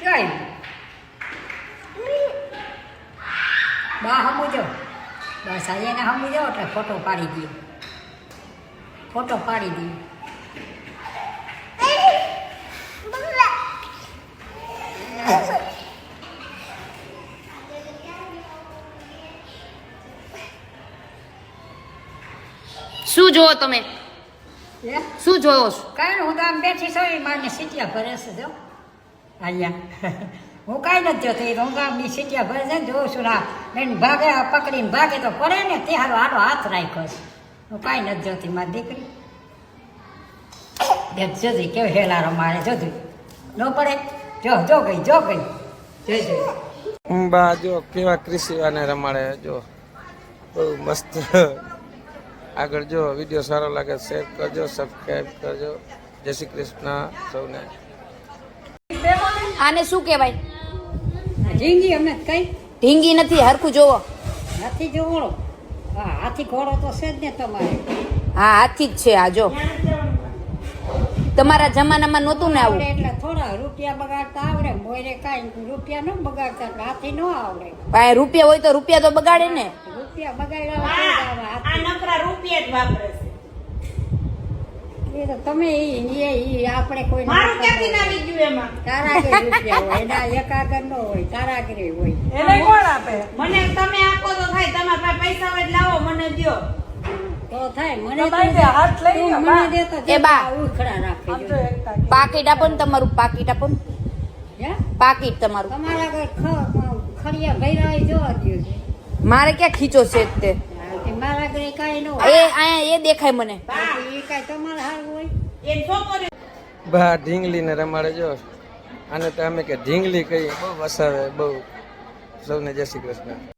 કઈ બા સમજો બસ આજે એને સમજો એટલે ફોટો પાડી દઈએ. ફોટો પાડી દઈએ. શું જોવો તમે? શું જોવો છો કાંઈ હું તો આમ બેઠી છું મારને સીટિયા ભરે છે જો. અહીંયા હું કાંઈ નથી જોતી હું બી સીટિયા ભરે છે જોઉં છું ના બેન ભાગે પકડીને ભાગે તો પડે ને તે હારો આડો હાથ રાખ્યો છે. હું કાંઈ નથી જોતી, મારી દીકરી. દેખ જોતી કેવો હેલારો મારે જોતું ન પડે. જો જો ગઈ જો ગઈ. જય જોઈ. બા, જો કેવા કૃષિવાને રમાડે, જો. બહુ મસ્ત. આગળ જો, વીડિયો સારો લાગે, શેર કરજો સબસ્ક્રાઈબ કરજો. જય શ્રી કૃષ્ણ સૌને. આને શું કહેવાય? ઢીંગી અમે કઈ? ઢીંગી નથી હરખું જોવો. નથી જોવો. હા હાથી ઘોડો તો છે જ ને તમારે. હા હાથી જ છે આ જો. તમારા જમાનામાં નહોતું ને આવું? આવડે એટલે થોડા રૂપિયા બગાડતા આવડે. મોરે કાંઈ રૂપિયા ન બગાડતા હાથી ન આવડે. ભાઈ રૂપિયા હોય તો રૂપિયા તો બગાડે ને. રૂપિયા બગાડ્યા આ નકરા રૂપિયા જ વાપરે એ તો તમે આપણે કોઈ મારું ક્યાંથી નાખી ગયું એમાં? તારાગીરી રૂપિયા હોય એના એકાગર ન હોય તારાગીરી હોય. એને કોણ આપે? મને તમે આપો તો થાય તમારા પૈસા હોય લાવો મને દ્યો. તો થાય મને તમારી તું- હાથ લઈ તું લ્યો, મને બા. દે તો એ બા. ઉખડા રાખી જો. પાકીટ આપો ને તમારું પાકીટ આપો ને. હે? પાકીટ તમારું. તમારા ખરિયા જોવા દ્યો મારે ક્યાં ખીચો છે જ તે? મારા ઘરે કાંઈ ન એ અહીંયા એ દેખાય મને. એ કાંઈ તમારે હારું હોય. એ છોકરી બા ઢીંગલીને રમાડે જો. આને તો અમે કે ઢીંગલી કહીએ. બહુ વસાવે બહુ. સૌને જય શ્રી કૃષ્ણ.